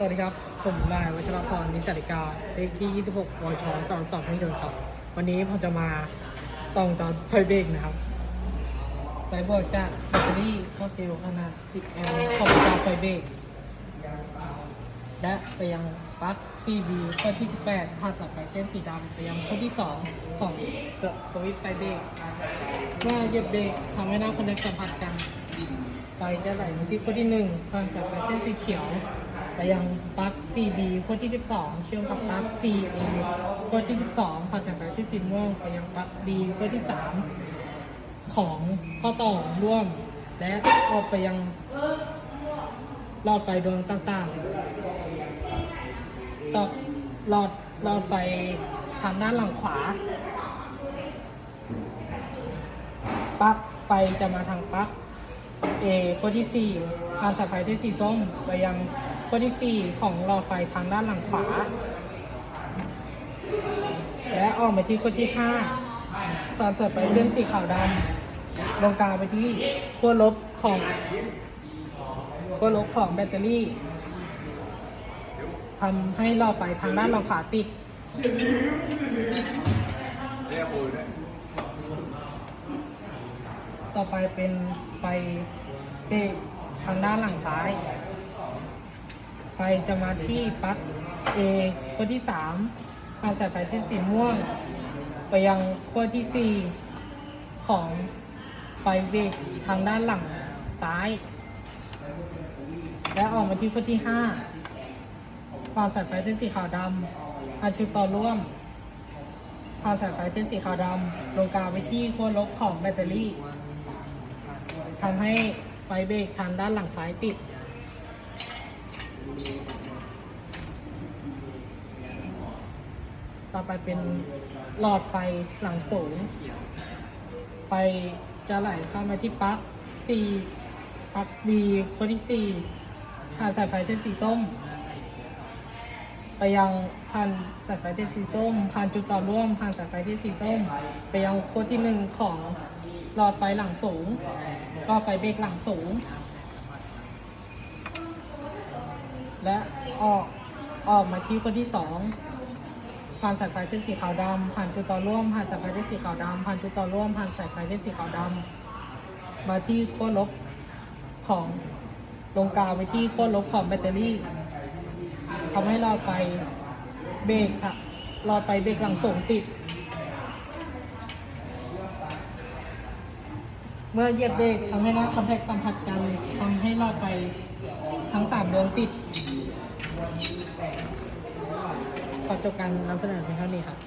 สวัสดีครับ ผมนายวัชรพรนิสติกาเลขที่ 26วชสอนสอบเครื่องยนต์ครับ วันนี้ผมจะมาต่องจอไฟเบรกนะครับ ไฟเบรกจากแบตเตอรี่เข้าเซลล์ขนาด 10 แอมป์ของจอไฟเบรกและไปยังปลั๊ก CB ข้อที่ 18ผ่านสายไฟเส้นสีดำไปยังข้อที่ 2 ของสสวิตช์ไฟเบรกเมื่อเหยียบเบรกทำให้หน้าคอนเนคสัมผัสกันไฟจะไหลมาที่ขั้วที่1ผ่านสายไฟเส้นสีเขียว ไปยังปลั๊ก 4B ขั้วที่ 12 เชื่อมกับปลั๊ก 4A ขั้วที่ 12ผ่านสายไฟเส้นสีม่วงไปยังปลั๊ก B ขั้วที่ 3 ของข้อต่อร่วม และออกไปยังหลอดไฟดวงต่างๆต่อหลอดหลอดไฟทางด้านหลังขวาปลั๊กไฟจะมาทางปลั๊ก A ข้อที่4ผ่านสายไฟเส้นสีส้มไปยัง ข้อที่4ของหลอดไฟทางด้านหลังขวา และออกมาที่ข้อที่5ผ่านสายไฟเส้นสีขาวดำลงกลางไปที่ขั้วลบของขั้วลบของแบตเตอรี่ทำให้หลอดไฟทางด้านหลังขวาติดต่อไปเป็นไฟเบรกทางด้านหลังซ้าย ไฟจะมาที่ปลั๊ก A ขั้วที่3ผ่านสายไฟเส้นสีม่วง ไปยังขั้วที่ 4 ของไฟเบรกทางด้านหลังซ้าย และออกมาที่ขั้วที่ 5 ผ่านสายไฟเส้นสีขาวดำผ่านจุดต่อร่วมผ่านสายไฟเส้นสีขาวดำลงกางไปที่ขั้วลบของแบตเตอรี่ทำให้ไฟเบรกทางด้านหลังซ้ายติด ต่อไปเป็นหลอดไฟหลังสูง ไฟจะไหลเข้ามาที่ปลั๊ก C ปลั๊ก B ขั้วที่ 4 ผ่านสายไฟเส้นสีส้ม ไปยังผ่านสายไฟเส้นสีส้ม ผ่านจุดต่อร่วม ผ่านสายไฟเส้นสีส้ม ไปยังโค้ดที่หนึ่งของหลอดไฟหลังสูง ก็ไฟเบรกหลังสูง และออกออกมาที่ค้ดที่สองผ่านสายไฟเส้นสีขาวดำผ่านจุดต่อร่วม ผ่านสายไฟเส้นสีขาวดำผ่านจุดต่อร่วม ผ่านสายไฟเส้นสีขาวดำมาที่ขั้วลบของลงกาวไปที่ขั้วลบของแบตเตอรี่ทำให้หลอดไฟเบรกค่ะหลอดไฟเบรกหลังส่งติด เมื่อเหยียบเบรกทำให้หน้าคอนแทคสัมผัสกันทำให้หลอดไฟทั้งสามดวงติดขอจบการนำเสนอเพียงเท่านี้ครับ